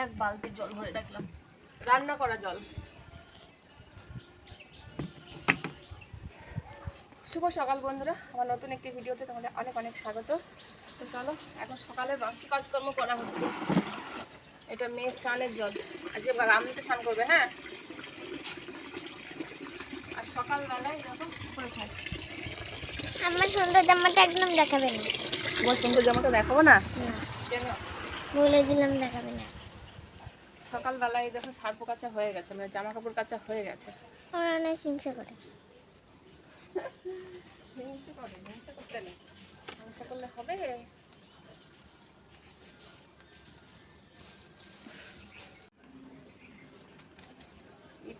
এক বালতি জল ভরে রাখলাম। রান্না করা জল। শুভ সকাল বন্ধুরা। আমার নতুন একটি ভিডিওতে তোমাদের অনেক অনেক স্বাগত। তো চলো এখন সকালে বাসি কাজকর্ম করা হচ্ছে। এটা মেয়ে স্নানের জল। আজকে আমি তো স্নান করবে হ্যাঁ? আর সকালবেলায় এরকম করে খাই। আমার সুন্দর জামাটা একদম দেখাবে না। তোমার সুন্দর জামাটা দেখাবো না? না। কেন? বলে দিলাম দেখাবে না। সকালবেলায় দেখো সার্প কাচা হয়ে গেছে মানে জামা কাপড় কাচা হয়ে গেছে। ওরা অনেক হিংসা করে। হিংসে করে হিংসে করতে নেই। হিংসে করলে হবে?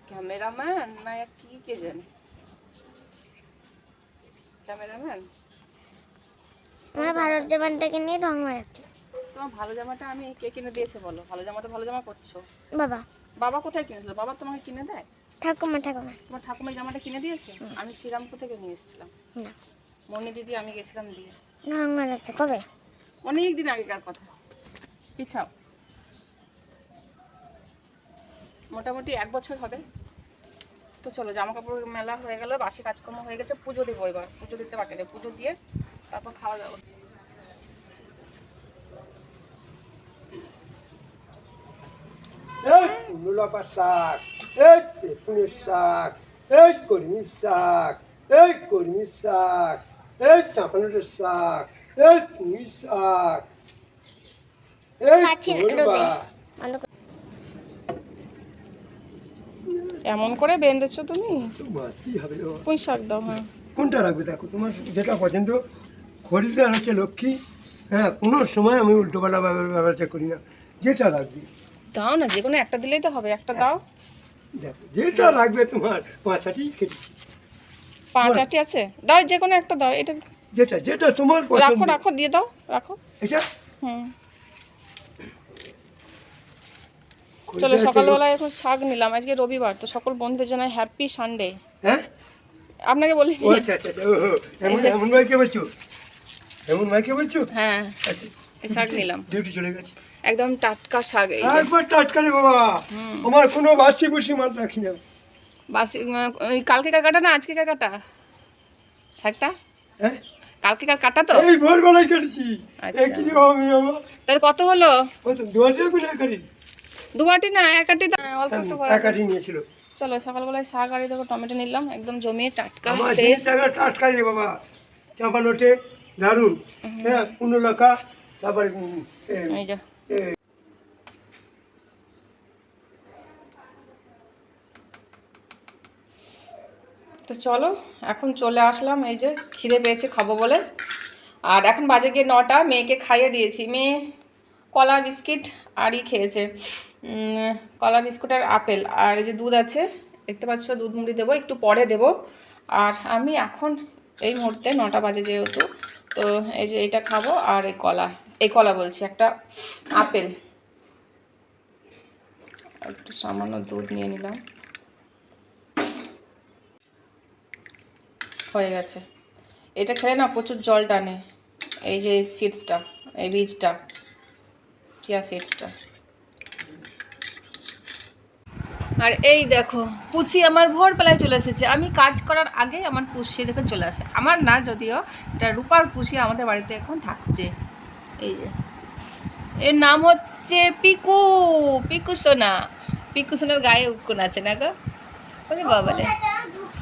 ক্যামেরাম্যান? না কি কে জানে? ক্যামেরাম্যান? আমার ভারত জামাটাকে নিয়ে রং মারাচ্ছে। তোমার ভালো জামাটা আমি কে কিনে দিয়েছে বলো? ভালো জামাটা ভালো জামা করছ। বাবা। বাবা কোথায় কিনেছিল? বাবা তোমাকে কিনে দেয়? ঠাকুমা ঠাকুমা। তোমার ঠাকুমার জামাটা কিনে দিয়েছে? আমি শ্রীরামপুর থেকে নিয়ে এসেছিলাম। মনি দিদি আমি গেছিলাম দিয়ে। রং মারাচ্ছে কবে? অনেক দিন আগেকার কথা। পিছাও। মোটামুটি এক বছর হবে। তো চলো জামা কাপড় মেলা হয়ে গেল বাসি কাজকর্ম হয়ে গেছে পুজো দেবো এবার। পুজো দিতে বাকি পুজো দিয়ে তারপর খাওয়া দাওয়া এই মূলপা শাক এই সেপুনের শাক এই কর্মী শাক এই কর্মী শাক এই চাপানোর শাক এই পুঁই শাক এই। এমন করে বেঁধেছো তুমি? পুঁই শাক দাও হ্যাঁ। কোনটা রাখবে? দেখো তোমার যেটা পছন্দ খরিদ্দার হচ্ছে লক্ষ্মী হ্যাঁ কোনো সময় আমি উল্টোপাল্টা ব্যবসা করি না। যেটা রাখবে দাও না যে কোনো একটা দিলেই তো হবে একটা দাও। যেটা লাগবে তোমার পাঁচাটি কেটেছি পাঁচ আছে? দাও যে কোনো একটা দাও এটা যেটা যেটা তোমার রাখো পছন্দ। রাখো দিয়ে দাও রাখো। এটা? হুম। চলো সকালবেলায় এখন শাক নিলাম আজকে রবিবার তো সকল বন্ধুদের জানাই হ্যাপি সানডে হ্যাঁ? আপনাকে বলি। আচ্ছা আচ্ছা আচ্ছা, এমন এমন ভাইকে বলছো? এমন ভাইকে বলছো? হ্যাঁ আচ্ছা। এই শাক নিলাম। ডিউটি চলে গেছে। একদম টাটকা শাক এই। একবার টাটকারে বাবা। আমার কোনো বাসি বুসি মাল রাখি না। বাসি ওই কালকে কালকেকার কাটা না আজকেকার কাটা? শাকটা? হ্যাঁ? কালকেকার কাটা তো? এই ভোরবেলায় কেটেছি। কি আমি আমার তাহলে কত হলো? ওই তো দুয়ারে মিলে করি দু আটি না এক আটি দাও, অল্প একটু করে। একাটি নিয়েছিল। চলো সকালবেলায় শাক আর দেখো টমেটো নিলাম একদম জমিয়ে টাটকা আমার ফ্রেশ টাকা টাটকাই রে বাবা। চাপা নোটে দারুণ হ্যাঁ পনেরো লাখা তারপরে এই যে। তো চলো, এখন চলে আসলাম, এই যে খিদে পেয়েছে খাব বলে। আর এখন বাজে গিয়ে নটা, মেয়েকে খাইয়ে দিয়েছি। মেয়ে কলা বিস্কিট আরই খেয়েছে। কলা বিস্কুট আর আপেল। আর এই যে দুধ আছে, দেখতে পাচ্ছ, দুধ মুড়ি দেবো, একটু পরে দেবো। আর আমি এখন এই মুহূর্তে নটা বাজে যেহেতু তো এই যে এটা খাব আর এই কলা। এই কলা বলছি, একটা আপেল। একটু সামান্য দুধ নিয়ে নিলাম। হয়ে গেছে। এটা খেলে না প্রচুর জল টানে। এই যে সিডসটা এই বীজটা চিয়া সিডসটা আর এই দেখো পুষি আমার ভোরবেলায় চলে এসেছে আমি কাজ করার আগে আমার পুষি দেখে চলে আসে আমার না যদিও এটা রূপার পুষি আমাদের বাড়িতে এখন থাকছে এই যে এর নাম হচ্ছে পিকু পিকু সোনা পিকু সোনার গায়ে উৎকোন আছে না গো বলে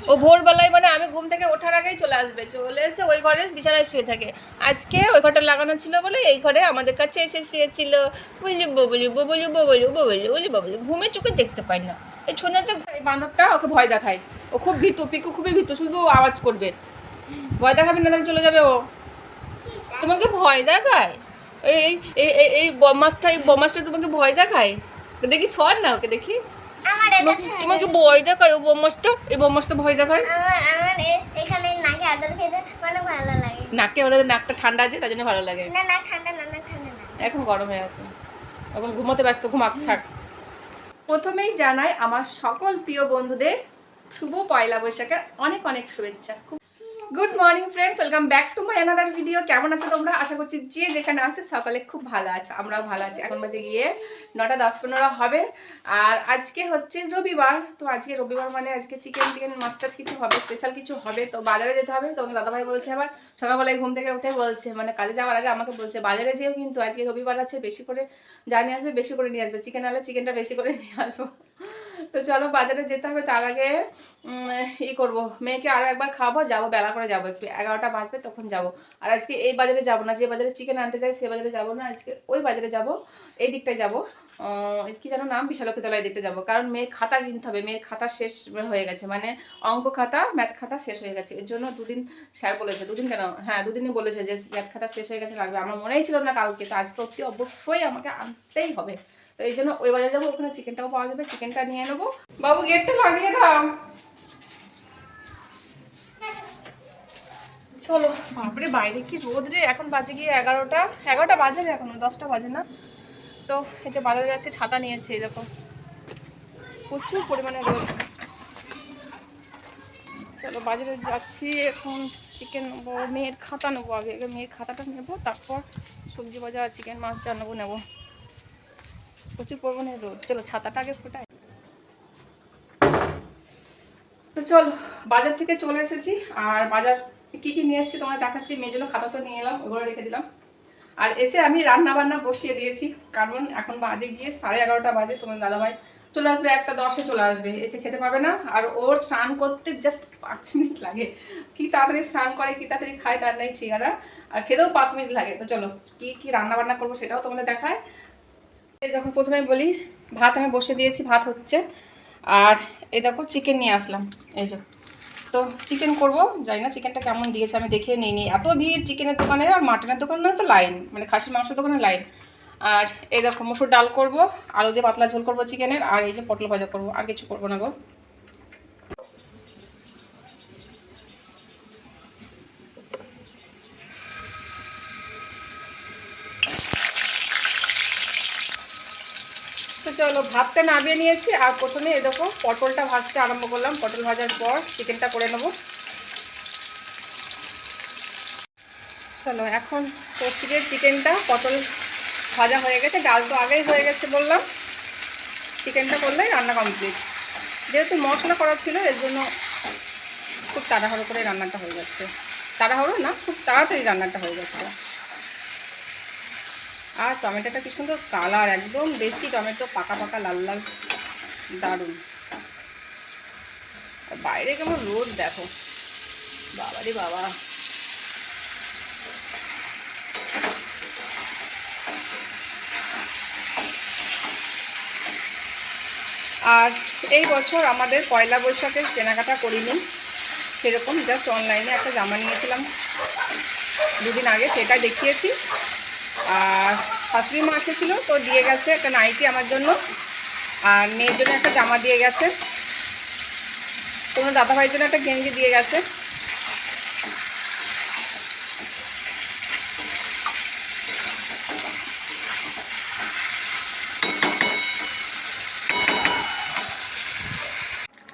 ও ভোরবেলায় মানে আমি ঘুম থেকে ওঠার আগেই চলে আসবে চলে এসে ওই ঘরে বিছানায় শুয়ে থাকে আজকে ওই ঘরটা লাগানো ছিল বলে এই ঘরে আমাদের কাছে এসে শুয়েছিল বলি ববলি ববলি ববলি ববলি বলি ববলি ঘুমে চোখে দেখতে পাই না এই ছোনা তো এই বান্ধবটা ওকে ভয় দেখায়। ও খুব ভীতু পিকু খুবই ভীতু শুধু আওয়াজ করবে। ভয় দেখাবে না তাহলে চলে যাবে ও। তোমাকে ভয় দেখায়? এই এই এই- বমাসটা এই বমাসটা তোমাকে ভয় দেখায়? দেখি সর না ওকে দেখি। তোমাকে- ভয় দেখায় ও বমাসটা এই বমাসটা ভয় দেখায়? এখানে নাকে আদর খেতে অনেক ভালো লাগে। নাকে ওদের নাকটা ঠান্ডা আছে তার জন্য ভালো লাগে। না না ঠান্ডা না না ঠান্ডা না। এখন গরমে আছে। এখন ঘুমোতে ব্যস্ত ঘুমাক থাক। প্রথমেই জানাই আমার সকল প্রিয় বন্ধুদের শুভ পয়লা বৈশাখের অনেক অনেক শুভেচ্ছা। খুব good morning friends welcome back to my another video কেমন আছো তোমরা? আশা করছি যে যেখানে আছে সকালে খুব ভালো আছে। আমরাও ভালো আছি। এখন বাজে গিয়ে নটা দশ পনেরো হবে। আর আজকে হচ্ছে রবিবার। তো আজকে রবিবার মানে আজকে চিকেন টিকেন, মাছ টাছ কিছু হবে স্পেশাল কিছু হবে। তো বাজারে যেতে হবে। তো আমার দাদাভাই বলছে আবার, সকালবেলায় ঘুম থেকে উঠে বলছে মানে কাজে যাওয়ার আগে আমাকে বলছে, বাজারে যেও কিন্তু আজকে রবিবার আছে, বেশি করে যা নিয়ে আসবে, বেশি করে নিয়ে আসবে। চিকেন আনলে চিকেনটা বেশি করে নিয়ে আসব। তো চলো বাজারে যেতে হবে, তার আগে ই করব। মেয়েকে আরও একবার খাব যাব, বেলা করে যাব, একটু এগারোটা বাজবে তখন যাব। আর আজকে এই বাজারে যাব না, যে বাজারে চিকেন আনতে যাই সে বাজারে যাব না, আজকে ওই বাজারে যাব, এই দিকটায় যাব। কি যেন নাম? বিশালক্ষীতলা এই দিকটা যাব। কারণ মেয়ের খাতা কিনতে হবে, মেয়ের খাতা শেষ হয়ে গেছে মানে অঙ্ক খাতা ম্যাথ খাতা শেষ হয়ে গেছে। এর জন্য দুদিন স্যার বলেছে, দুদিন কেন? হ্যাঁ দুদিনই বলেছে যে ম্যাথ খাতা শেষ হয়ে গেছে, লাগবে। আমার মনেই ছিল না কালকে, তো আজকে অব্দি অবশ্যই আমাকে আনতেই হবে। তো এই জন্য ওই বাজারে যাব, ওখানে চিকেনটাও পাওয়া যাবে। চিকেনটা নিয়ে নেব। বাবু গেটটা লাগিয়ে দাও। চলো। বাপরে, বাইরে কি রোদ রে? এখন বাজে গিয়ে এগারোটা। এগারোটা বাজে না এখনও? দশটা বাজে না? তো এই যে বাজারে যাচ্ছে, ছাতা নিয়েছে দেখো। প্রচুর পরিমাণে রোদ। চলো, বাজারে যাচ্ছি। এখন চিকেন নেব, মেয়ের খাতা নেব আগে। আগে মেয়ের খাতাটা নেব, তারপর সবজি বাজার চিকেন মাছ যা নেব নেব। প্রচুর পরিমাণে রোদ। চলো, ছাতাটা আগে ফোটাই। তো চলো, বাজার থেকে চলে এসেছি, আর বাজার কি কি নিয়ে এসেছি তোমায় দেখাচ্ছি। মেয়ের জন্য খাতা তো নিয়ে এলাম, ওগুলো রেখে দিলাম। আর এসে আমি রান্না বান্না বসিয়ে দিয়েছি, কারণ এখন বাজে গিয়ে সাড়ে এগারোটা বাজে, তোমার দাদাভাই চলে আসবে, একটা দশে চলে আসবে, এসে খেতে পাবে না। আর ওর স্নান করতে জাস্ট পাঁচ মিনিট লাগে। কি তাড়াতাড়ি স্নান করে, কি তাড়াতাড়ি খায় তার নাই ঠিকানা। আর খেতেও পাঁচ মিনিট লাগে। তো চলো, কি কি রান্না বান্না করব সেটাও তোমাদের দেখায়। দেখো, প্রথমে বলি, ভাত আমি বসে দিয়েছি, ভাত হচ্ছে। আর এই দেখো চিকেন নিয়ে আসলাম। এই যে, তো চিকেন করব, জানি না চিকেনটা কেমন দিয়েছে, আমি দেখে নিই নি এত ভিড় চিকেনের দোকানে, আর মাটনের দোকানে তো লাইন মানে খাসির মাংসের দোকানে লাইন আর এই দেখো, মুসুর ডাল করব, আলু দিয়ে পাতলা ঝোল করব চিকেনের আর এই যে পটল ভাজা করব, আর কিছু করব না গো তো চলো ভাতটা নামিয়ে নিয়েছি আর প্রথমে এ দেখো পটলটা ভাজতে আরম্ভ করলাম। পটল ভাজার পর চিকেনটা করে নেব। চলো, এখন করছি যে চিকেনটা, পটল ভাজা হয়ে গেছে। ডাল তো আগেই হয়ে গেছে বললাম। চিকেনটা করলে রান্না কমপ্লিট যেহেতু মশলা করা ছিল, এর জন্য খুব তাড়াহুড়ো করে রান্নাটা হয়ে যাচ্ছে। তাড়াহুড়ো না, খুব তাড়াতাড়ি রান্নাটা হয়ে যাচ্ছে। আর টমেটোটা কি সুন্দর কালার একদম দেশি টমেটো, পাকা পাকা, লাল লাল, দারুণ। বাইরে কেমন রোদ, দেখো। বাবা রে বাবা। আর এই বছর আমাদের পয়লা বৈশাখের কেনাকাটা করিনি। সেরকম জাস্ট অনলাইনে একটা জামা নিয়েছিলাম। দুদিন আগে সেটা দেখিয়েছি। আর শাশুড়ি মা এসেছিল, তো দিয়ে গেছে একটা নাইটি আমার জন্য। আর মেয়ের জন্য একটা জামা দিয়ে গেছে। তোমার দাদা ভাইয়ের জন্য একটা গেঞ্জি দিয়ে গেছে।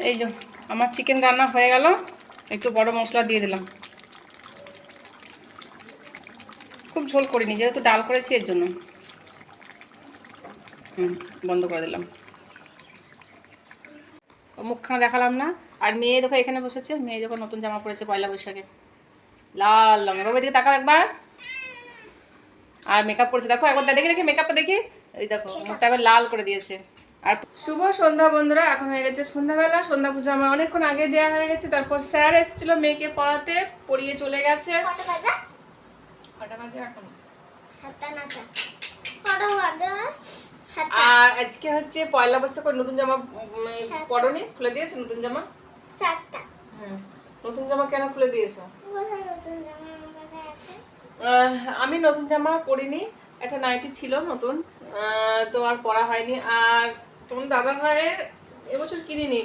এই যে, আমার চিকেন রান্না হয়ে গেল। একটু গরম মশলা দিয়ে দিলাম। খুব ঝোল করিনি, যেহেতু ডাল করেছি এর জন্য। বন্ধ করে দিলাম। মুখখানা দেখালাম না। আর মেয়ে দেখো এখানে বসেছে, মেয়ে যখন নতুন জামা পরেছে পয়লা বৈশাখে। লাল রঙের। বাবা দিকে তাকাও একবার। আর মেকআপ করেছে দেখো একবার দেখে দেখে মেকআপটা দেখি। এই দেখো, মুখটা একবার লাল করে দিয়েছে। আর শুভ সন্ধ্যা বন্ধুরা, এখন হয়ে গেছে সন্ধ্যাবেলা। সন্ধ্যা পুজো আমার অনেকক্ষণ আগে দেওয়া হয়ে গেছে। তারপর স্যার এসেছিল মেয়েকে পড়াতে, পড়িয়ে চলে গেছে। কটা বাজে এখন? সাতটা নটা। কটা বাজে? আর আজকে হচ্ছে পয়লা বৈশাখ নতুন জামা পরনি? খুলে দিয়েছ নতুন জামা? সাতটা। নতুন জামা কেন খুলে দিয়েছ? আমি নতুন জামা পরিনি। একটা নাইটি ছিল নতুন। তো আর পরা হয়নি। আর তোমার দাদা ভাইয়ের এবছর কিনিনি।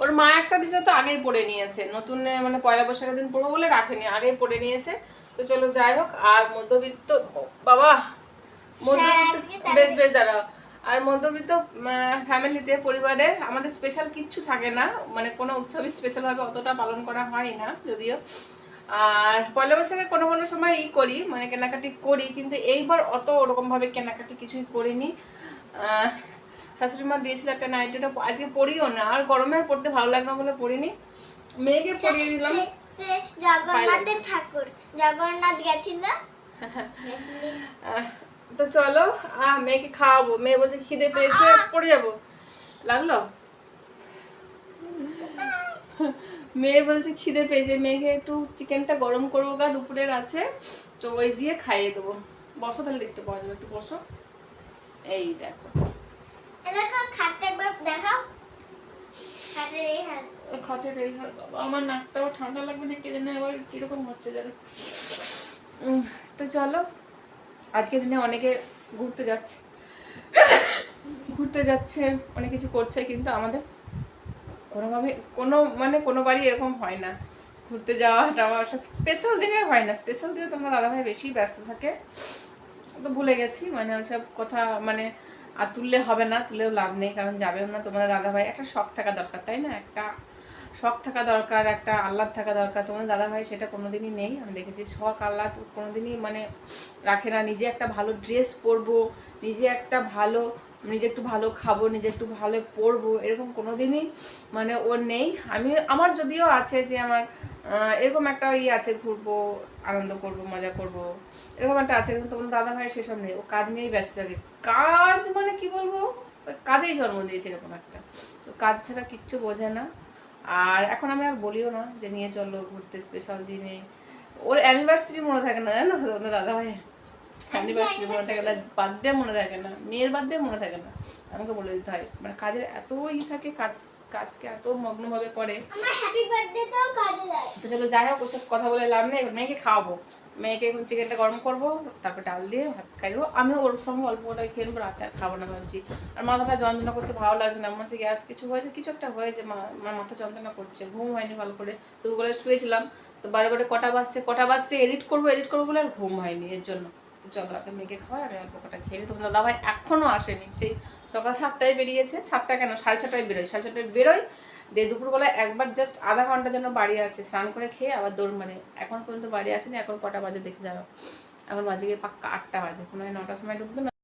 ওর মা একটা দিয়েছে তো আগেই পরে নিয়েছে। নতুন মানে পয়লা বৈশাখের দিন পরবো বলে রাখেনি আগেই পরে নিয়েছে। তো চলো যাই হোক আর মধ্যবিত্ত বাবা মধ্যবিত্ত বেশ বেশ দাঁড়াও। আর মধ্যবিত্ত ফ্যামিলিতে পরিবারে আমাদের স্পেশাল কিচ্ছু থাকে না মানে কোনো উৎসবই স্পেশালভাবে অতটা পালন করা হয় না যদিও। আর পয়লা বৈশাখে কোনো কোনো সময় ই করি মানে কেনাকাটি করি কিন্তু এইবার অত ওরকমভাবে কেনাকাটি কিছুই করিনি। শাশুড়ি মা দিয়েছিল একটা নাইট এটা আজকে পরিও না আর গরমে আর পড়তে ভালো লাগবে বলে পড়িনি। মেয়েকে পরিয়ে দিলাম। জগন্নাথের ঠাকুর। জগন্নাথ গেছিল। তো চলো মেয়েকে খাওয়াবো। মেয়ে বলছে খিদে পেয়েছে পড়ে যাব। লাগল? মেয়ে বলছে খিদে পেয়েছে। মেয়েকে একটু চিকেনটা গরম করব গা দুপুরের আছে। তো ওই দিয়ে খাইয়ে দেবো। বসো তাহলে দেখতে পাওয়া যাবে। একটু বসো। এই দেখো এ দেখো খাটটা একবার দেখাও আমার নাকটাও ঠান্ডা লাগবে না, কে জানে আবার কীরকম হচ্ছে যেন। তো চলো, আজকের দিনে অনেকে ঘুরতে যাচ্ছে। ঘুরতে যাচ্ছে, অনেক কিছু করছে, কিন্তু আমাদের কোনোভাবে, কোনো মানে কোনো বাড়ি এরকম হয় না। ঘুরতে যাওয়া টাওয়া সব স্পেশাল দিনে হয় না। স্পেশাল দিনে তোমার দাদাভাই বেশি ব্যস্ত থাকে। তো ভুলে গেছি মানে ওইসব কথা মানে আর তুললে হবে না, তুলেও লাভ নেই, কারণ যাবেও না। তোমাদের দাদাভাই, একটা শখ থাকা দরকার, তাই না? একটা শখ থাকা দরকার, একটা আহ্লাদ থাকা দরকার। তোমাদের দাদাভাই সেটা কোনোদিনই নেই, আমি দেখেছি। শখ, আহ্লাদ কোনোদিনই মানে রাখে না। নিজে একটা ভালো ড্রেস পরবো, নিজে একটা ভালো, নিজে একটু ভালো খাব, নিজে একটু ভালো পরবো, এরকম কোনোদিনই মানে ওর নেই। আমি, আমার যদিও আছে যে আমার এরকম একটা ইয়ে আছে, ঘুরবো, আনন্দ করব, মজা করব। এরকম একটা আছে, কিন্তু তোমার দাদা ভাই সেসব নেই। ও কাজ নিয়েই ব্যস্ত থাকে। কাজ মানে কি বলব? কাজেই জন্ম দিয়েছে এরকম একটা। তো কাজ ছাড়া কিচ্ছু বোঝে না। আর এখন আমি আর বলিও না যে নিয়ে চলো ঘুরতে স্পেশাল দিনে। ওর অ্যানিভার্সারি মনে থাকে না, জানো? তোমাদের দাদা ভাই অ্যানিভার্সারি মনে থাকে না বার্থডে মনে থাকে না, মেয়ের বার্থডে মনে থাকে না। আমাকে বলে দিতে হয়। মানে কাজের এত ই থাকে, কাজ কাজকে এত মগ্নভাবে করে। তো চলো যাই হোক ওসব কথা বলে লাভ নেই মেয়েকে খাওয়াবো। মেয়েকে চিকেনটা গরম করব তারপর ডাল দিয়ে ভাত খাইবো। আমি ওর সঙ্গে অল্প ওটাই খেয়ে নেব রাতে আর খাব না ভাবছি। আর মাথাটা যন্ত্রণা করছে ভালো লাগছে না। মনে হচ্ছে গ্যাস কিছু হয়েছে কিছু একটা হয়েছে মা আমার মাথা যন্ত্রণা করছে ঘুম হয়নি ভালো করে। দুপুরে শুয়েছিলাম তো বারে বারে কটা বাজছে কটা বাজছে এডিট করব এডিট করব বলে আর ঘুম হয়নি এর জন্য। তো চলো আগে মেয়েকে খাওয়াই আমি অল্প কটা খেয়ে তখন দাদা ভাই এখনও আসেনি। সেই সকাল সাতটায় বেরিয়েছে, সাতটা কেন? সাড়ে ছটায় বেরোয়। সাড়ে ছটায় বেরোয়, দিয়ে দুপুরবেলায় একবার জাস্ট আধা ঘণ্টার জন্য বাড়ি আসে। স্নান করে খেয়ে আবার দৌড় মারে এখন পর্যন্ত বাড়ি আসেনি, এখন কটা বাজে দেখে যাও এখন বাজে গিয়ে পাক্কা আটটা বাজে। কোনো নটার সময় ঢুকবে না।